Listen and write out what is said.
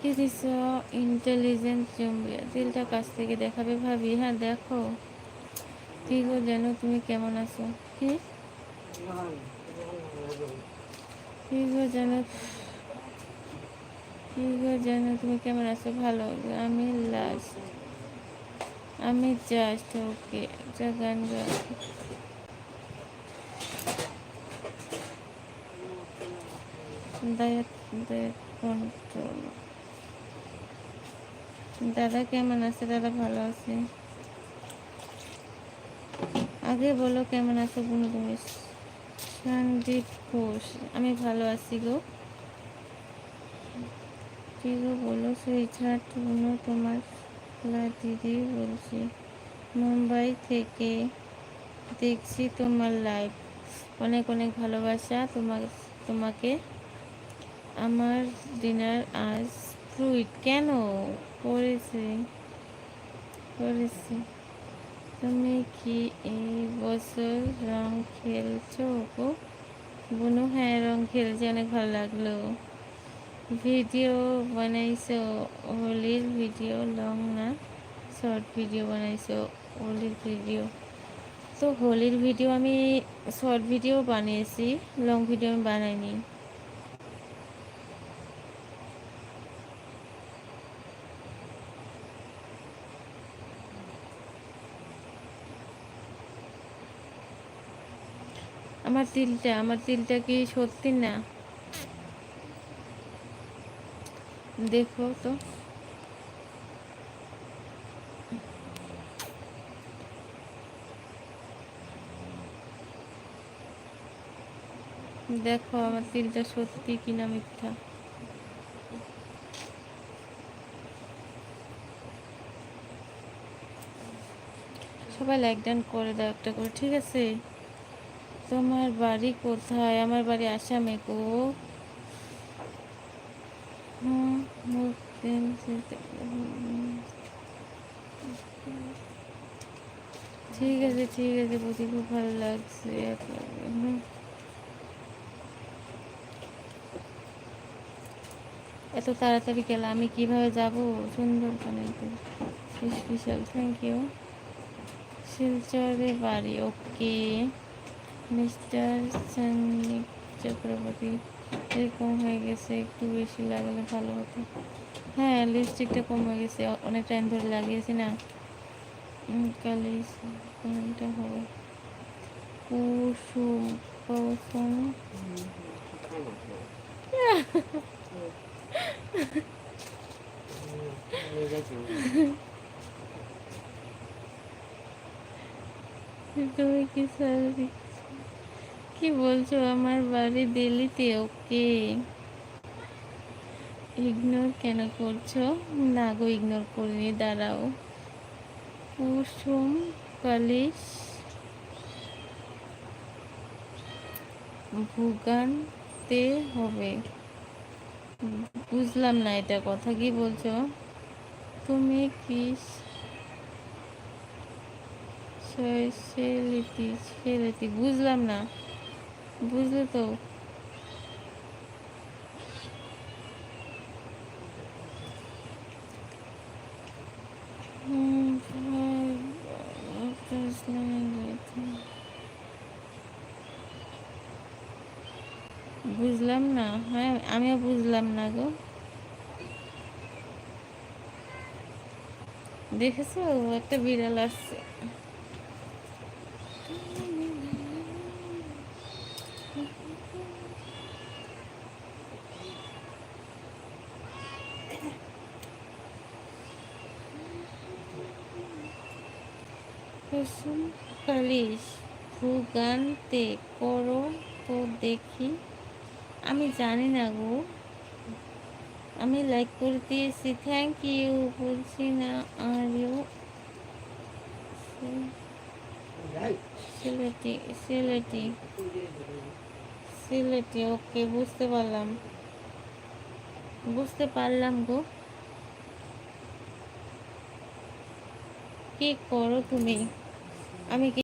কি this intelligent জম্বিয়া দিলটা কাছ থেকে দেখাবে ভাবি হ্যাঁ দেখো। কি গো জানো তুমি কেমন আছো? কি? কি গো জানো কি গো জানো তুমি কেমন আছো? ভালো। আমি লাস্ট আমি জাস্ট ওকে একটা গান গা দাদা কেমন আছে? দাদা ভালো আছে? আগে বলো কেমন আছো বুনু তুমি? সন্দীপ ঘোষ, আমি ভালো আছি গো। কি গো বলো? সুইচার্ট বুনু, তোমার দিদি বলছি, মুম্বাই থেকে দেখছি তোমার লাইভ অনেক অনেক ভালোবাসা তোমার, তোমাকে। আমার ডিনার আজ ফ্রুইট। কেন? করেছে। করেছে। তুমি কি এই বছর রং খেলছো গো? বুনু হ্যাঁ রং খেলছে, অনেক ভালো লাগল। ভিডিও বানাইছো হোলির ভিডিও, লং না, শর্ট ভিডিও বানাইছো হোলির ভিডিও। তো হোলির ভিডিও আমি, শর্ট ভিডিও বানিয়েছি, লং ভিডিও আমি বানাইনি। আমার তিলটা আমার তিলটা কি সত্যি না? দেখো তো। দেখো আমার তিলটা সত্যি কিনা মিথ্যা। সবাই লাইক ডান করে দাও একটা করে, ঠিক আছে? তোমার বাড়ি কোথায়? আমার বাড়ি আসামে গো। ঠিক আছে ঠিক আছে, বুঝি খুব ভালো লাগছে। এত তাড়াতাড়ি গেলে আমি কীভাবে যাব? সুন্দরবনেতে স্পেশাল থ্যাংক ইউ শিলচরে বাড়ি ওকে মিস্টার সন্দীপ চক্রবর্তী, এরকম হয়ে গেছে, একটু বেশি লাগলে ভালো হতো। হ্যাঁ লিপস্টিকটা কম গেছে অনেক টাইম ধরে লাগিয়েছি না। কালি কোনটা হবে। কুসুম কুসুম। তুমি কি সারি কি বলছো? আমার বাড়ি দিল্লিতে, ওকে? ইগনোর কেন করছ? না গো ইগনোর করিনি, দাঁড়াও। কুসুম কালিশ ভুগানতে হবে। বুঝলাম না এটা কথা, কি বলছো? তুমি কি বুঝলাম না। বুঝলে তো। বুঝলাম না হ্যাঁ আমিও বুঝলাম না গো। দেখেছ? একটা বিড়াল আসছে। কুসুম কালিশ ভুগান্তে করো তো দেখি। আমি জানি না গো। আমি লাইক করে দিয়েছি। থ্যাংক ইউ বলছি না, are you Sylheti Sylheti Sylheti okay বুঝতে পারলাম। বুঝতে পারলাম গো। কি করো তুমি? আমি কি